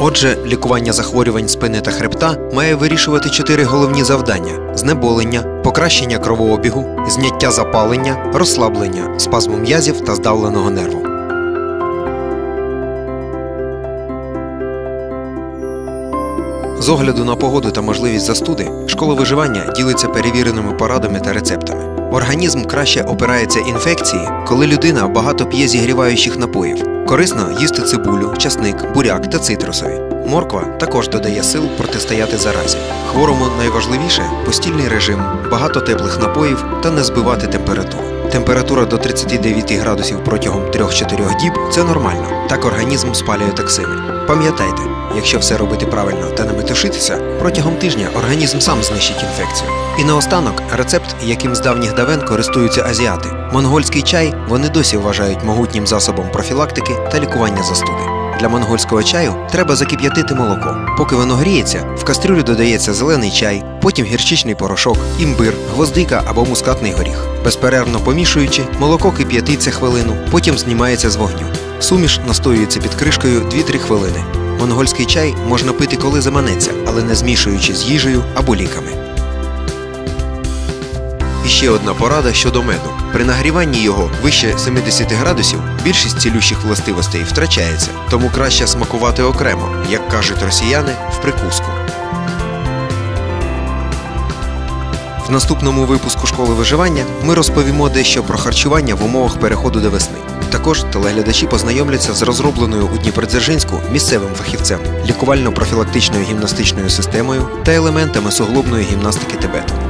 Отже, лікування захворювань спини та хребта має вирішувати чотири головні завдання: знеболення, покращення кровообігу, зняття запалення, розслаблення, спазму м'язів та здавленого нерву. З огляду на погоду та можливість застуди, школа виживання ділиться перевіреними порадами та рецептами. Організм краще опирається інфекції, коли людина багато п'є зігріваючих напоїв. Корисно їсти цибулю, часник, буряк та цитрусові. Морква також додає сил протистояти заразі. Хворому найважливіше постільний режим, багато теплих напоїв та не збивати температуру. Температура до 39 градусів протягом 3-4 діб це нормально. Так організм спалює токсини. Пам'ятайте, якщо все робити правильно та не метушитися, протягом тижня організм сам знищить інфекцію. І наостанок рецепт, яким з давніх давен користуються азіати. Монгольський чай вони досі вважають могутнім засобом профілактики та лікування застуди. Для монгольського чаю треба закип'ятити молоко. Поки воно гріється, в кастрюлю додається зелений чай, потім гірчичний порошок, імбир, гвоздика або мускатний горіх. Безперервно помішуючи, молоко кип'ятиться хвилину, потім знімається з вогню. Суміш настоюється під кришкою 2-3 хвилини. Монгольський чай можна пити коли заманеться, але не змішуючи з їжею або ліками. І ще одна порада щодо меду. При нагріванні його вище 70 градусів більшість цілющих властивостей втрачається, тому краще смакувати окремо, як кажуть росіяни, в прикуску. В наступному випуску школи виживання ми розповімо дещо про харчування в умовах переходу до весни. Також телеглядачі познайомляться з розробленою у Дніпродзержинську місцевим фахівцем, лікувально-профілактичною гімнастичною системою та елементами суглобної гімнастики Тибету.